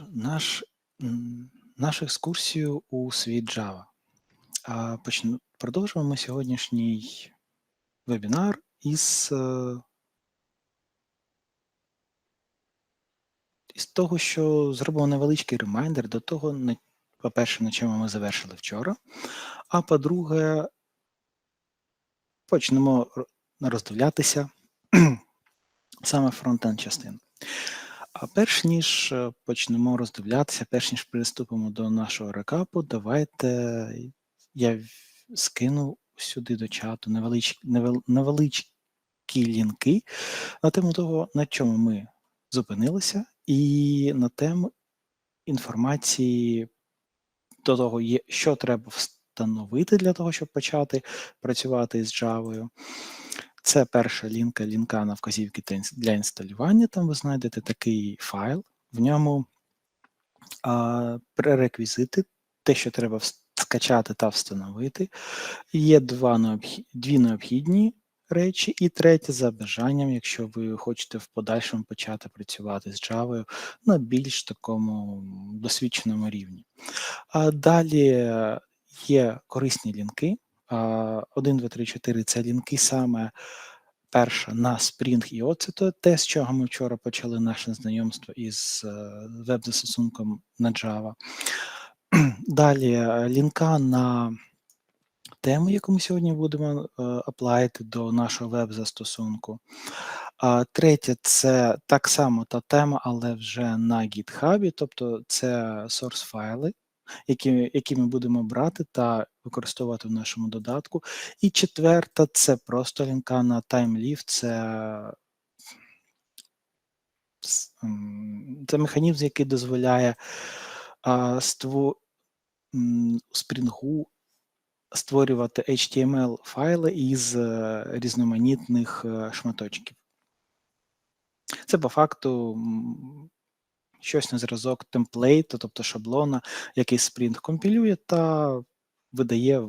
Наш, наш, екскурсію у світ Java. А почну, продовжимо ми сьогоднішній вебінар із, е, із того, що зробимо невеличкий ремайдер до того, по-перше, на чому ми завершили вчора. А по-друге, почнемо роздивлятися саме фронтенд частину. А перш ніж е, почнемо роздивлятися, перш ніж приступимо до нашого рекапу, давайте я скину сюди до чату невеличкі, невел, невеличкі лінки на тему того, на чому ми зупинилися, і на тему інформації до того, що треба встановити для того, щоб почати працювати з Java. Це перша лінка, лінка на вказівки для інсталювання. Там ви знайдете такий файл, в ньому а, пререквізити, те, що треба скачати та встановити. Є два необхі- дві необхідні речі, і третє за бажанням, якщо ви хочете в подальшому почати працювати з Java на більш такому досвідченому рівні. А далі є корисні лінки. А, 1, 2, 3, 4 це лінки саме перша на Spring IO, це то- те, з чого ми вчора почали наше знайомство із е, веб-застосунком на Java. Далі е, лінка на тему, яку ми сьогодні будемо е, аплаїти до нашого веб-застосунку. А третє це так само та тема, але вже на GitHub, тобто це source файли, які, які ми будемо брати та використовувати в нашому додатку. І четверта це просто лінка на TimeLeaf, це, це механізм, який дозволяє а, ству, у Spring створювати HTML файли із е, різноманітних е, шматочків. Це по факту щось на зразок темплейту, тобто шаблона, який Spring компілює та видає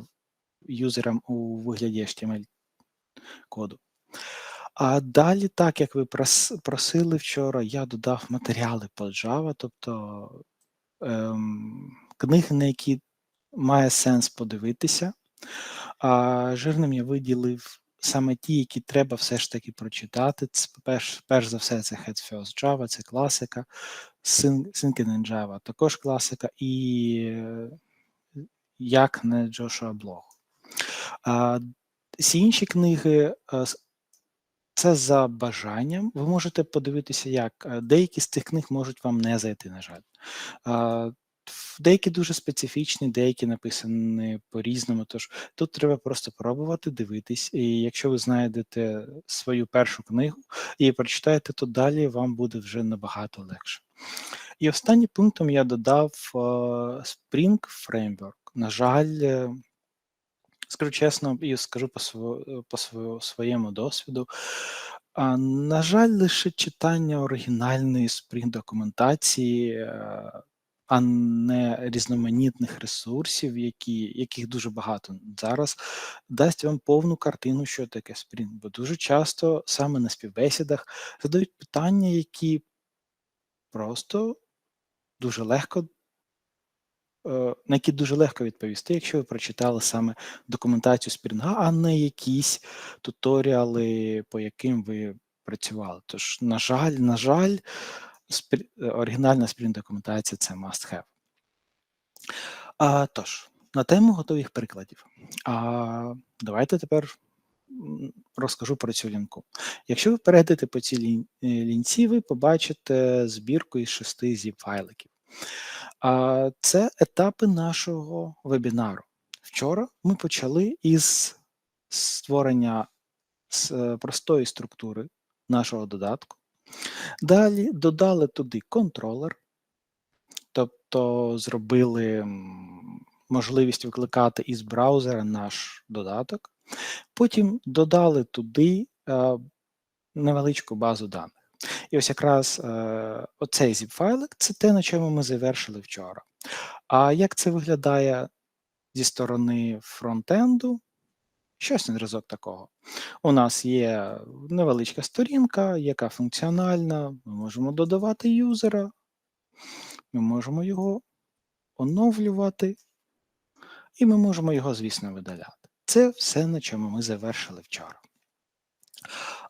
юзерам у вигляді HTML коду. А далі, так як ви просили вчора, я додав матеріали по Java, тобто ем, книги, на які має сенс подивитися. А жирним я виділив саме ті, які треба все ж таки прочитати. Це перш, перш за все, це Head First Java, це класика, Syn- Thinking Java також класика, і як не Джошуа Блог. Всі інші книги це за бажанням. Ви можете подивитися, як деякі з цих книг можуть вам не зайти, на жаль. Деякі дуже специфічні, деякі написані по-різному. Тож тут треба просто пробувати дивитись. І якщо ви знайдете свою першу книгу і прочитаєте, то далі вам буде вже набагато легше. І останнім пунктом я додав е, Spring Framework. На жаль, е, скажу чесно, і скажу по, сво- по своєму досвіду. На жаль, лише читання оригінальної Spring документації, е, а не різноманітних ресурсів, які, яких дуже багато зараз, дасть вам повну картину, що таке Spring. Бо дуже часто саме на співбесідах задають питання, які просто дуже легко е, на які дуже легко відповісти, якщо ви прочитали саме документацію Спрінга, а не якісь туторіали, по яким ви працювали. Тож, на жаль, на жаль, спрі- оригінальна Spring документація це must have. А, тож, на тему готових прикладів. А, давайте тепер розкажу про цю лінку. Якщо ви перейдете по цій лін- е, лінці, ви побачите збірку із шести zip-файликів. А, Це етапи нашого вебінару. Вчора ми почали із створення е, простої структури нашого додатку. Далі додали туди контролер, тобто зробили можливість викликати із браузера наш додаток. Потім додали туди е, невеличку базу даних. І ось якраз е, оцей zip-файлик це те, на чому ми завершили вчора. А як це виглядає зі сторони фронтенду? Щось на зразок такого. У нас є невеличка сторінка, яка функціональна. Ми можемо додавати юзера, Ми можемо його оновлювати, і ми можемо його, звісно, видаляти. Це все, на чому ми завершили вчора.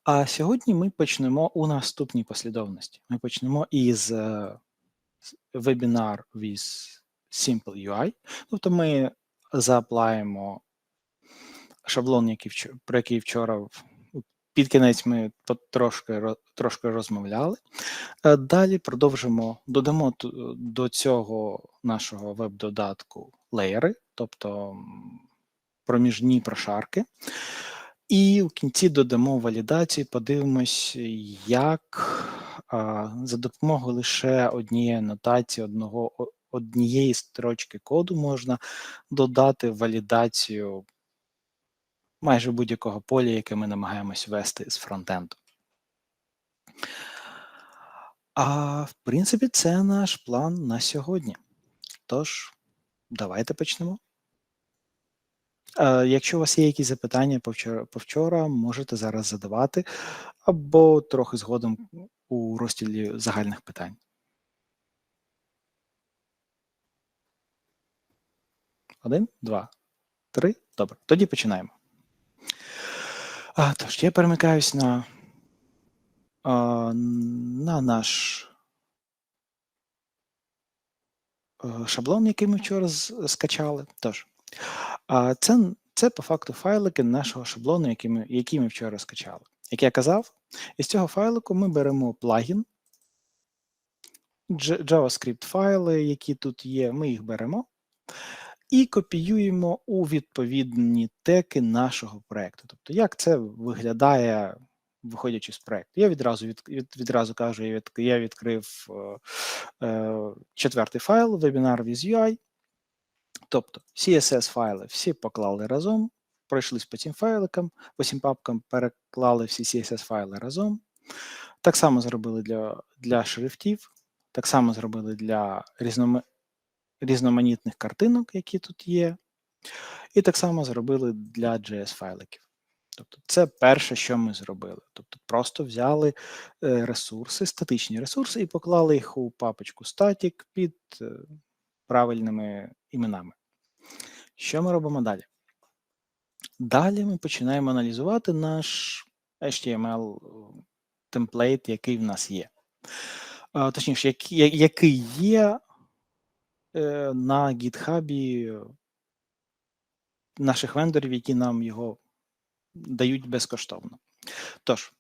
А сьогодні ми почнемо у наступній послідовності. Ми почнемо із е, вебінар with Simple UI. Тобто ми зааплаємо шаблон, який про який вчора під кінець ми трошки трошки розмовляли. Е, далі продовжимо, додамо до цього нашого веб-додатку леєри, тобто проміжні прошарки. І в кінці додамо валідацію, подивимось, як а, за допомогою лише однієї анотації, одного, однієї строчки коду можна додати валідацію майже будь-якого поля, яке ми намагаємось ввести з фронтенду. А в принципі, це наш план на сьогодні. Тож, давайте почнемо. Якщо у вас є якісь запитання по вчора, можете зараз задавати, або трохи згодом у розділі загальних питань. Один, два, три. Добре. Тоді починаємо. А, Тож, я перемикаюсь на а, на наш е, шаблон, який ми вчора скачали. Тож, а це це по факту файлики нашого шаблону, який ми, який ми вчора скачали. Як я казав, із цього файлику ми беремо плагін, JavaScript файли, які тут є, ми їх беремо і копіюємо у відповідні теки нашого проєкту. Тобто, як це виглядає, виходячи з проєкту. Я відразу від, від, відразу кажу, я, від, я відкрив е, е, четвертий файл, webinar with UI. Тобто CSS-файли всі поклали разом, пройшлись по цим файликам, по цим папкам, переклали всі CSS-файли разом. Так само зробили для для шрифтів, так само зробили для різном... різноманітних картинок, які тут є. І так само зробили для JS-файликів. Тобто, це перше, що ми зробили. Тобто, просто взяли е, ресурси, статичні ресурси, і поклали їх у папочку static під е, правильними іменами. Що ми робимо далі? Далі ми починаємо аналізувати наш HTML темплейт, який в нас є. Точніше, який є е, на GitHub наших вендорів, які нам його дають безкоштовно. Тож,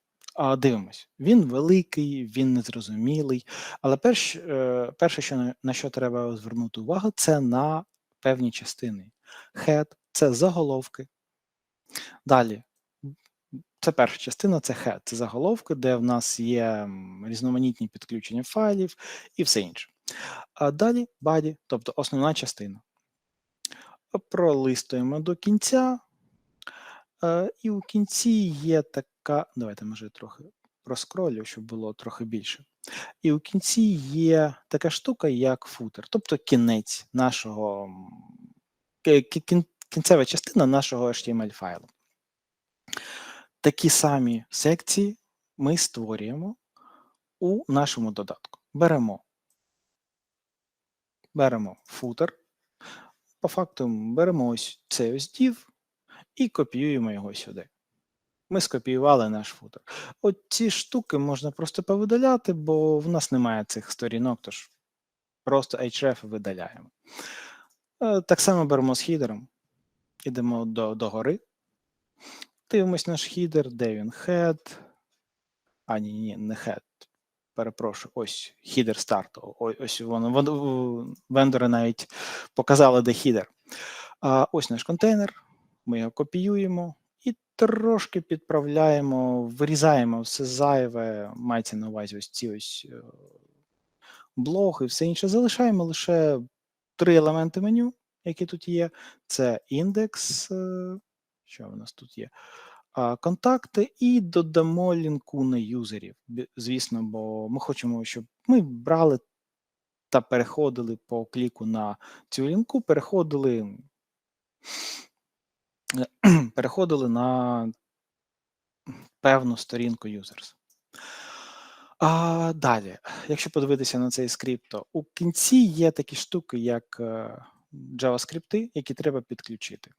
дивимось, він великий, він незрозумілий, але перш, е, перше, що на що треба звернути увагу, це на певні частини. Head – це заголовки. Далі, це перша частина, це head, це заголовки, де в нас є різноманітні підключення файлів і все інше. А далі body, тобто основна частина. Пролистуємо до кінця. Е, і у кінці є така. Давайте, може, трохи проскролю, щоб було трохи більше. І у кінці є така штука, як футер, тобто кінець нашого кінцева частина нашого HTML файлу. Такі самі секції ми створюємо у нашому додатку. Беремо беремо футер, по факту беремо ось цей ось div і копіюємо його сюди. Ми скопіювали наш футер. От ці штуки можна просто повидаляти, бо в нас немає цих сторінок, тож просто href видаляємо. Е, так само беремо з хідером, йдемо до, до гори. Дивимось наш хідер, де він head. А, ні, ні, не head. Перепрошую, ось хідер старту. Ось воно. Вендори навіть показали, де хідер. Ось наш контейнер. Ми його копіюємо і трошки підправляємо, вирізаємо все зайве, мається на увазі ось ці ось е, блоги, все інше. Залишаємо лише три елементи меню, які тут є: це індекс, е, що у нас тут є? Контакти, і додамо лінку на юзерів. Звісно, бо ми хочемо, щоб ми брали та переходили по кліку на цю лінку, переходили переходили на певну сторінку users. А, далі, якщо подивитися на цей скрипт, то у кінці є такі штуки, як е, JavaScript, які треба підключити.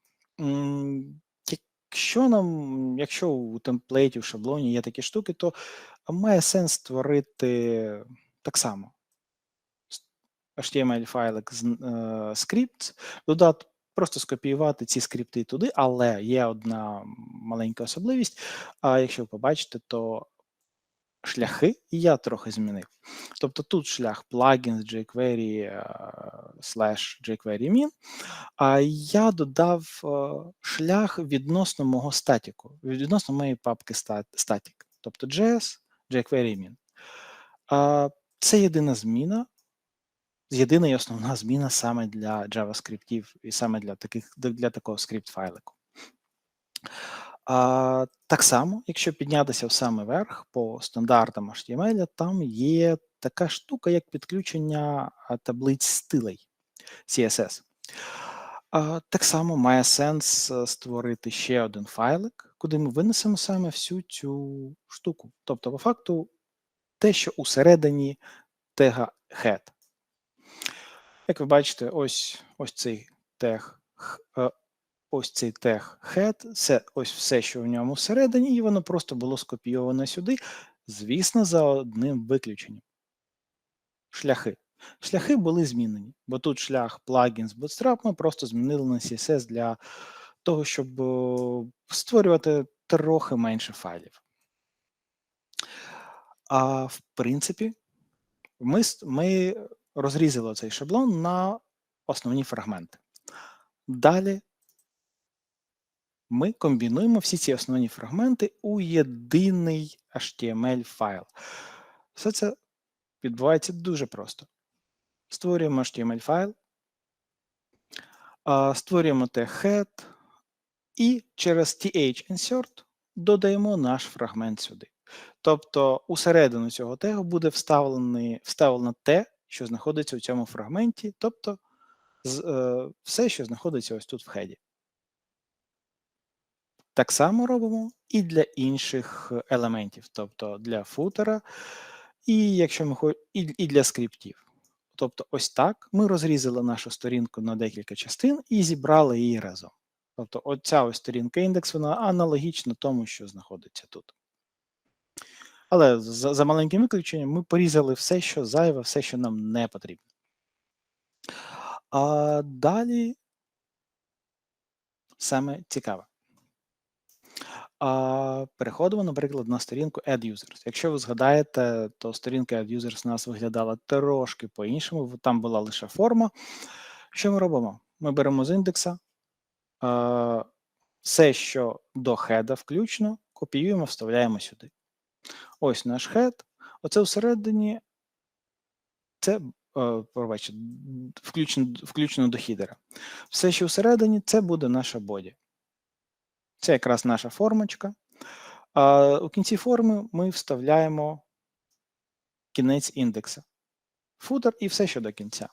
Якщо нам, якщо у темплейті, в шаблоні є такі штуки, то має сенс створити так само HTML-файлик з е, скрипт, додати, просто скопіювати ці скрипти туди, але є одна маленька особливість. А якщо ви побачите, то шляхи і я трохи змінив. Тобто тут шлях plugins jQuery е, slash jQuery min, а я додав е, шлях відносно мого статіку, відносно моєї папки static, тобто JS, jQuery min. Це єдина зміна, єдина і основна зміна саме для JavaScript і саме для таких для такого скрипт-файлику. А, Так само, якщо піднятися в саме верх по стандартам HTML, там є така штука, як підключення таблиць стилей CSS. А, Так само має сенс е, створити ще один файлик, куди ми винесемо саме всю цю штуку. Тобто, по факту, те, що усередині тега head. Як ви бачите, ось ось цей тег е, ось цей тег head, це ось все, що в ньому всередині, і воно просто було скопійоване сюди, звісно, за одним виключенням. Шляхи. Шляхи були змінені, бо тут шлях плагін з Bootstrap ми просто змінили на CSS для того, щоб створювати трохи менше файлів. А в принципі, ми ми розрізали цей шаблон на основні фрагменти. Далі ми комбінуємо всі ці основні фрагменти у єдиний HTML-файл. Все це відбувається дуже просто. Створюємо HTML-файл, створюємо head і через th-insert додаємо наш фрагмент сюди. Тобто усередину цього тегу буде вставлено те, що знаходиться у цьому фрагменті, тобто е, все, що знаходиться ось тут в хеді. Так само робимо і для інших елементів, тобто для футера, і якщо ми і, і для скриптів. Тобто, ось так ми розрізали нашу сторінку на декілька частин і зібрали її разом. Тобто, оця ось сторінка індекс, вона аналогічна тому, що знаходиться тут. Але за, за маленьким виключенням ми порізали все, що зайве, все, що нам не потрібно. А далі саме цікаве. Переходимо, наприклад, на сторінку Add Users. Якщо ви згадаєте, то сторінка Add Users у нас виглядала трошки по-іншому, там була лише форма. Що ми робимо? Ми беремо з індекса все, що до хеда включно, копіюємо, вставляємо сюди. Ось наш хед. Оце всередині це пробачте, включено, включено до хідера. Все, що всередині, це буде наша боді. Це якраз наша формочка. А У кінці форми ми вставляємо кінець індекса, футер і все що до кінця.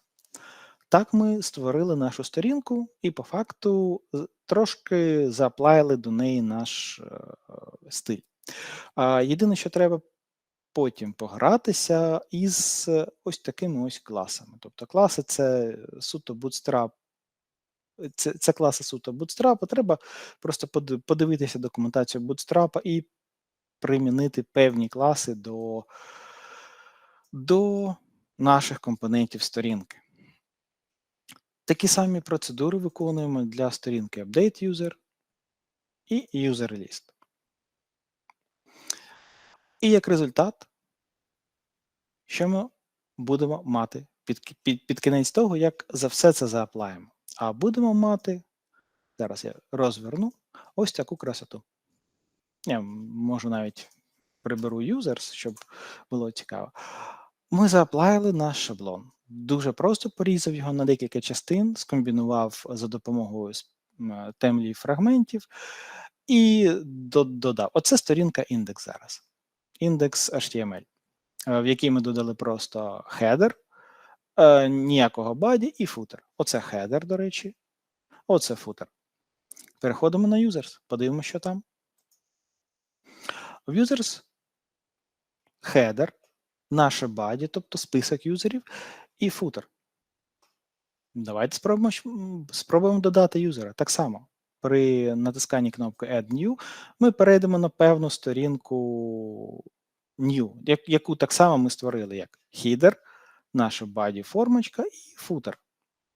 Так ми створили нашу сторінку і по факту трошки заплайли до неї наш е, стиль. А Єдине, що треба потім погратися із ось такими ось класами. Тобто класи це суто bootstrap це це класи суто Bootstrap, Треба просто подивитися документацію Bootstrap і примінити певні класи до, до наших компонентів сторінки. Такі самі процедури виконуємо для сторінки Update User і User List. І як результат, що ми будемо мати під, під, під кінець того, як за все це зааплаємо? А будемо мати, зараз я розверну ось таку красоту. Я можу навіть приберу users, щоб було цікаво. Ми зааплайли наш шаблон. Дуже просто порізав його на декілька частин, скомбінував за допомогою темлі фрагментів і додав. Оце сторінка індекс зараз. Індекс HTML, е, в якій ми додали просто header, е, ніякого баді і футер. Оце header, до речі. Оце футер. Переходимо на users, подивимося, що там. В users header наше body, тобто список юзерів, і футер. Давайте спробуємо, спробуємо додати юзера. Так само, при натисканні кнопки Add New ми перейдемо на певну сторінку New, яку так само ми створили як header, наша body формочка і футер.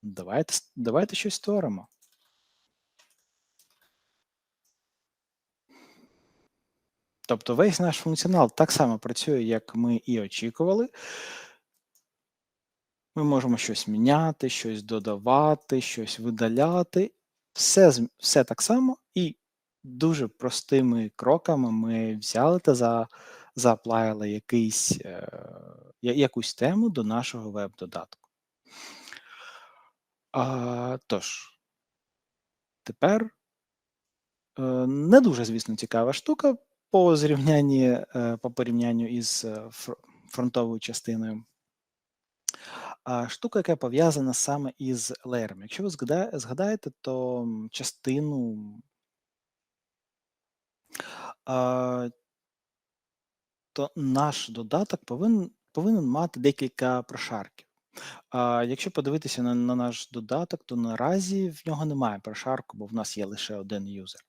Давайте, Давайте щось створимо. Тобто весь наш функціонал так само працює, як ми і очікували. Ми можемо щось міняти, щось додавати, щось видаляти. Все все так само, і дуже простими кроками ми взяли та за, зааплаяли якийсь, е, якусь тему до нашого веб-додатку. Тож, тепер е, не дуже, звісно, цікава штука по зрівнянні, е, по порівнянню із фронтовою частиною. Штука, яка пов'язана саме із леєрами. Якщо ви згадаєте, то частину то наш додаток повинен повинен мати декілька прошарків. А Якщо подивитися на на наш додаток, то наразі в нього немає прошарку, бо в нас є лише один юзер.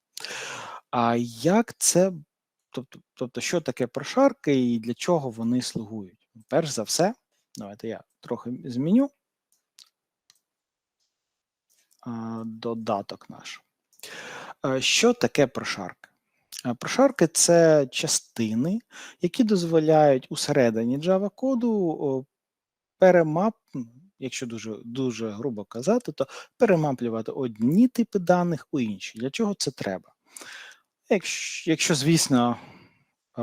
А як це Тобто, тобто, що таке прошарки і для чого вони слугують? Перш за все, давайте я трохи зміню додаток наш. Що таке прошарки? Прошарки це частини, які дозволяють усередині Java коду перемап, якщо дуже дуже грубо казати, то перемаплювати одні типи даних у інші. Для чого це треба? Якщо, якщо звісно, е,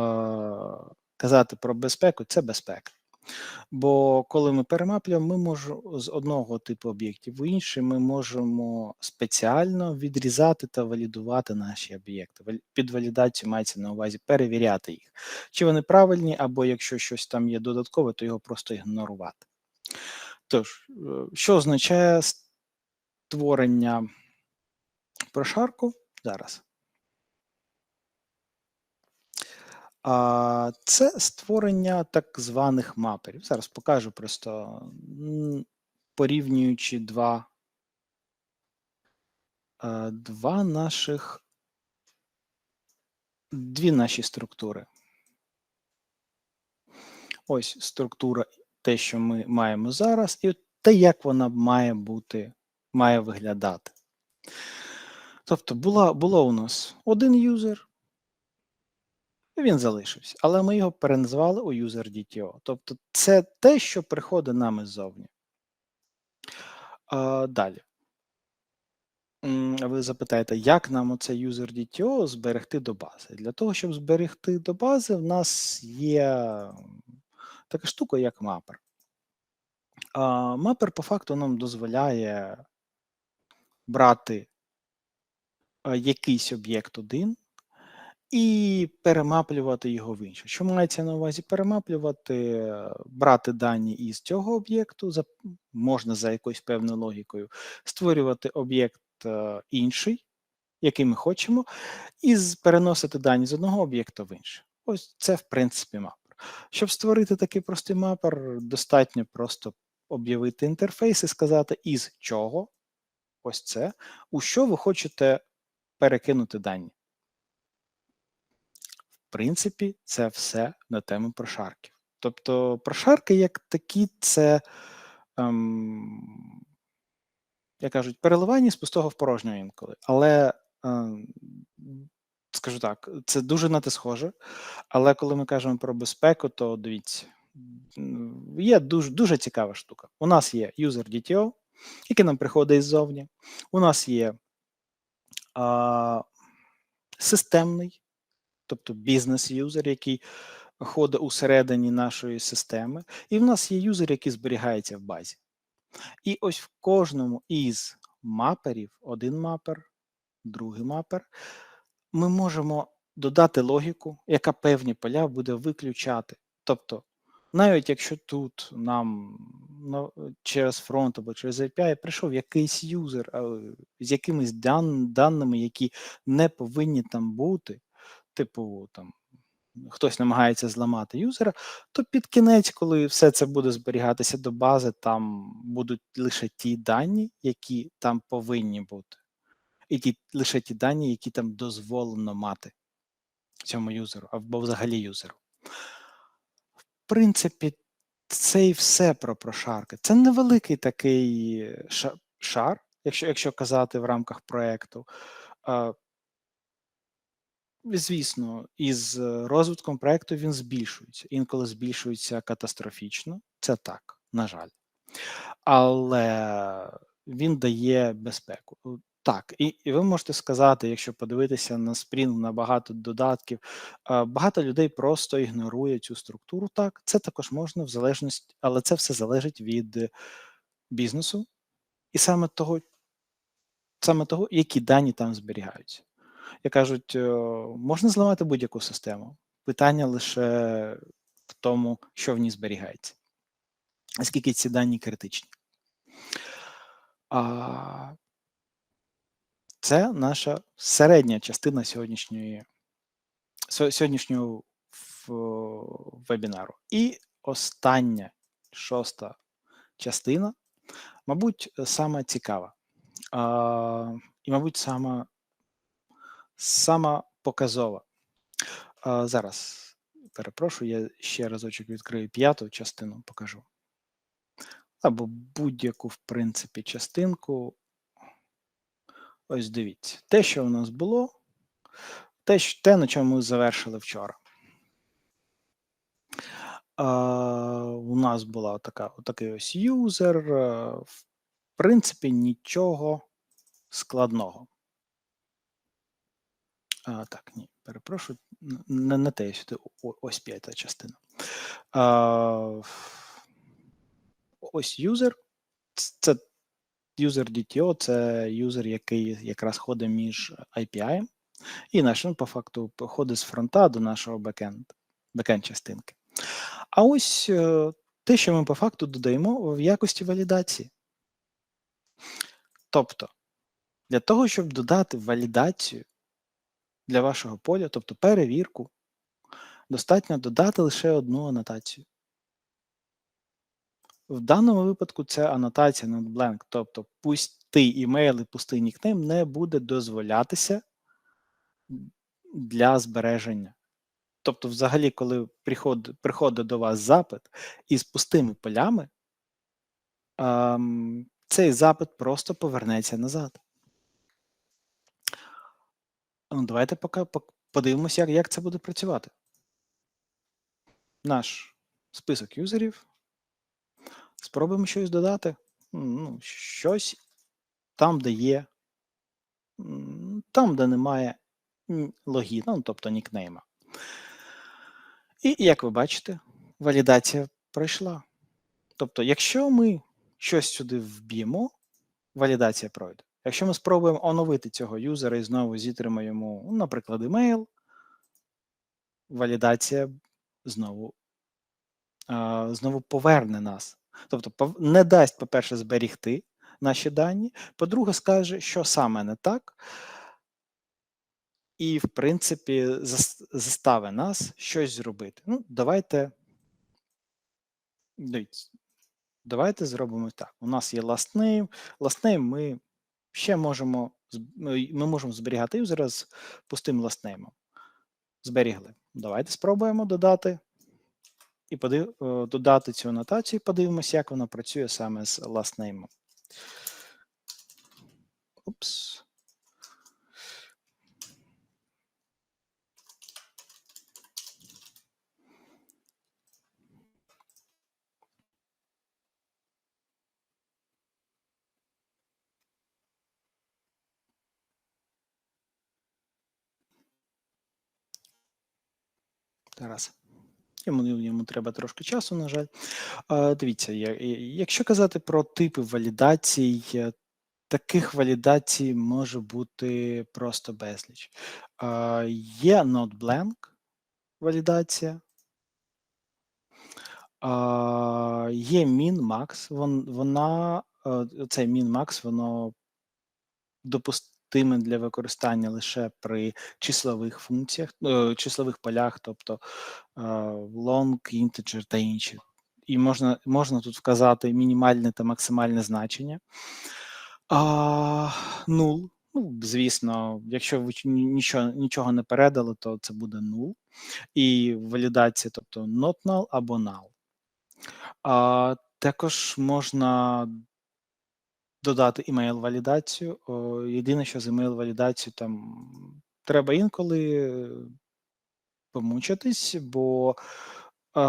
казати про безпеку, це безпека. Бо коли ми перемаплюємо, ми можемо з одного типу об'єктів в інший ми можемо спеціально відрізати та валідувати наші об'єкти. Під валідацію мається на увазі перевіряти їх. Чи вони правильні, або якщо щось там є додаткове, то його просто ігнорувати. Тож, е, що означає створення прошарку зараз? А, Це створення так званих маперів. Зараз покажу просто порівнюючи два два наших дві наші структури. Ось структура, те, що ми маємо зараз, і те, як вона має бути, має виглядати. Тобто, була, було у нас один юзер, він залишився, але ми його переназвали у UserDTO. Тобто це те, що приходить нам іззовні. Далі. Ви запитаєте, як нам оце UserDTO зберегти до бази? Для того, щоб зберегти до бази, в нас є така штука, як мапер. Мапер по факту нам дозволяє брати якийсь об'єкт один і перемаплювати його в інше. Що мається на увазі перемаплювати, брати дані із цього об'єкту, можна за якоюсь певною логікою, створювати об'єкт е, інший, який ми хочемо, і переносити дані з одного об'єкта в інший. Ось це, в принципі, мапер. Щоб створити такий простий мапер, достатньо просто об'явити інтерфейс і сказати, із чого, ось це, у що ви хочете перекинути дані принципі, це все на тему прошарків. Тобто, прошарки, як такі, це, ем, як кажуть, переливання з пустого в порожнього інколи. Але, ем, скажу так, це дуже на те схоже. Але коли ми кажемо про безпеку, то дивіться, є дуже дуже цікава штука. У нас є user DTO, який нам приходить ззовні. У нас є а, системний тобто бізнес-юзер, який ходить усередині нашої системи, і в нас є юзер, який зберігається в базі. І ось в кожному із маперів, один мапер, другий мапер, ми можемо додати логіку, яка певні поля буде виключати. Тобто, навіть якщо тут нам ну, через фронт або через API прийшов якийсь юзер з якимись дан, даними, які не повинні там бути, типу там хтось намагається зламати юзера, то під кінець, коли все це буде зберігатися до бази, там будуть лише ті дані, які там повинні бути, і ті лише ті дані, які там дозволено мати цьому юзеру або взагалі юзеру. В принципі, це і все про прошарки. Це невеликий такий шар, якщо якщо казати в рамках проєкту. Звісно, із розвитком проєкту він збільшується. Інколи збільшується катастрофічно, це так, на жаль. Але він дає безпеку. Так, і і ви можете сказати, якщо подивитися на Spring, на багато додатків, багато людей просто ігнорує цю структуру. Так, це також можна в залежності, але це все залежить від бізнесу і саме того, саме того, які дані там зберігаються. Як кажуть, можна зламати будь-яку систему. Питання лише в тому, що в ній зберігається, наскільки ці дані критичні. А, Це наша середня частина сьогоднішньої сьогоднішнього вебінару. І остання шоста частина, мабуть, сама цікава. А, І, мабуть, сама сама показова. Зараз перепрошую, я ще разочок відкрию п'яту частину, покажу. Або будь-яку, в принципі, частинку. Ось дивіться, те, що у нас було, те, те на чому ми завершили вчора. У нас була така, отакий ось юзер. В принципі, нічого складного. А, Так, ні, перепрошую, не на те, що ось п'ята частина. А, Ось юзер. Це юзер DTO, це юзер, який якраз ходить між API і наш, ну, по факту, ходить з фронта до нашого бекенд, бекенд частинки. А ось е, те, що ми по факту додаємо в якості валідації. Тобто, для того, щоб додати валідацію для вашого поля, тобто перевірку, достатньо додати лише одну анотацію. В даному випадку це анотація not blank, тобто пустий імейл і пустий нікнейм не буде дозволятися для збереження. Тобто, взагалі, коли приходить, приходить до вас запит із пустими полями, ем, цей запит просто повернеться назад. Ну, Давайте поки подивимося, як, як це буде працювати. Наш список юзерів. Спробуємо щось додати. Ну, Щось там, де є, там, де немає логіна, ну, тобто нікнейма. І як ви бачите, валідація пройшла. Тобто, якщо ми щось сюди вб'ємо, валідація пройде. Якщо ми спробуємо оновити цього юзера і знову зітримо йому, ну, наприклад, емейл, валідація знову знову поверне нас. Тобто, не дасть, по-перше, зберігти наші дані, по-друге, скаже, що саме не так, і, в принципі, заставить нас щось зробити. Ну, давайте. Давайте зробимо так. У нас є last name. Last name ми ще можемо ми можемо зберігати юзера з пустим ластнеймом. Зберігли. Давайте спробуємо додати і подив... Е, додати цю анотацію подивимося, як вона працює саме з ластнеймом. Упс. Тарас. Йому йому треба трошки часу, на жаль. Дивіться, якщо казати про типи валідацій, е, таких валідацій може бути просто безліч. Є not blank валідація. Є min-max, вона, е, цей min-max, воно допустить простими для використання лише при числових функціях, е, числових полях, тобто е, long, integer та інші. І можна, можна тут вказати мінімальне та максимальне значення. А, null, ну, звісно, якщо ви нічого, нічого не передали, то це буде null. І валідація, тобто not null або null. А, також можна додати email-валідацію. Єдине, що з email-валідацією там треба інколи помучитись, бо е,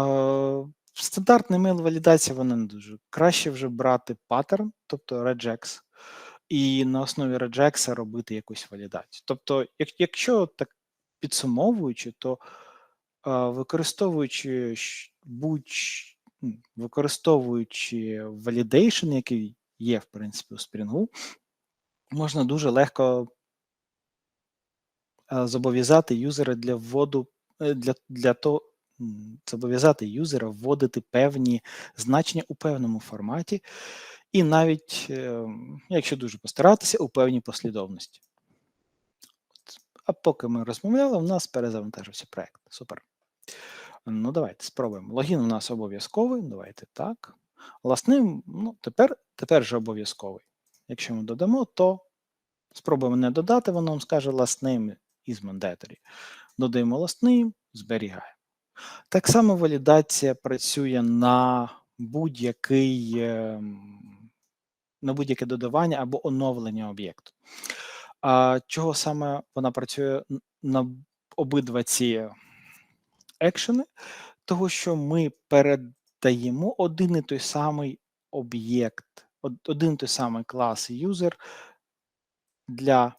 стандартна email-валідація вона не дуже. Краще вже брати паттерн, тобто regex, і на основі regex робити якусь валідацію. Тобто, як, якщо так підсумовуючи, то е, використовуючи будь використовуючи validation, який є, в принципі, у Spring, можна дуже легко е, зобов'язати юзера для вводу е, для, для того, зобов'язати юзера вводити певні значення у певному форматі, і навіть, е, якщо дуже постаратися, у певній послідовності. А поки ми розмовляли, у нас перезавантажився проект. Супер. Ну, давайте спробуємо. Логін у нас обов'язковий. Давайте так. Ласним, ну, тепер, тепер же обов'язковий. Якщо ми додамо, то спробуємо не додати, воно нам скаже last is mandatory. Додаємо last name, зберігаємо. Так само валідація працює на будь-який ем, на будь-яке додавання або оновлення об'єкту. А чого саме вона працює на обидва ці екшени? Того, що ми передаємо один і той самий об'єкт, один і той самий клас юзер для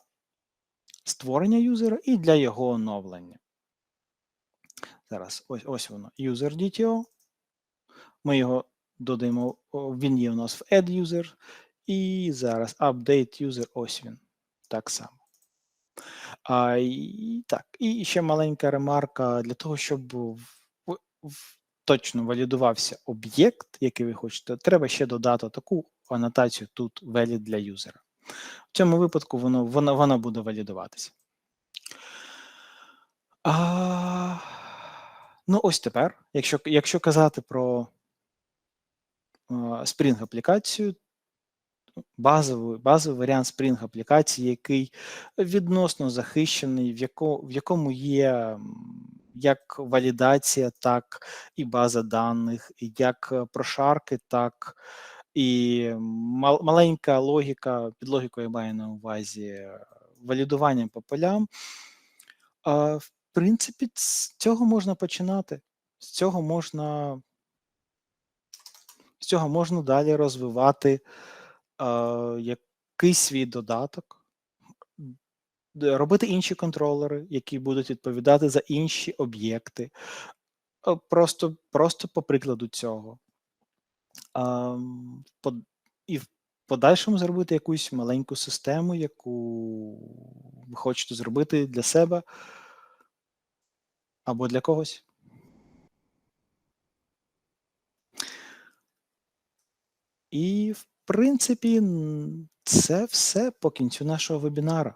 створення юзера і для його оновлення. Зараз ось ось воно. User DTO. Ми його додаємо, він є у нас в add user. І зараз update user, ось він. Так само. А, і, так, і ще маленька ремарка для того, щоб в, в- точно валідувався об'єкт, який ви хочете, треба ще додати таку анотацію тут valid для юзера. В цьому випадку воно, воно, воно буде валідуватися. А, ну, ось тепер, якщо, якщо казати про Spring аплікацію, базовий, базовий варіант Spring аплікації, який відносно захищений, в, яко, в якому є як валідація, так і база даних, як е, прошарки, так і мал, маленька логіка, під логікою я маю на увазі е, валідування по полям. В принципі, з цього можна починати. З цього можна, з цього можна далі розвивати е, якийсь свій додаток, робити інші контролери, які будуть відповідати за інші об'єкти. Е, Просто, просто по прикладу цього. А, по- і в подальшому зробити якусь маленьку систему, яку ви хочете зробити для себе або для когось. І, в принципі, це все по кінцю нашого вебінара.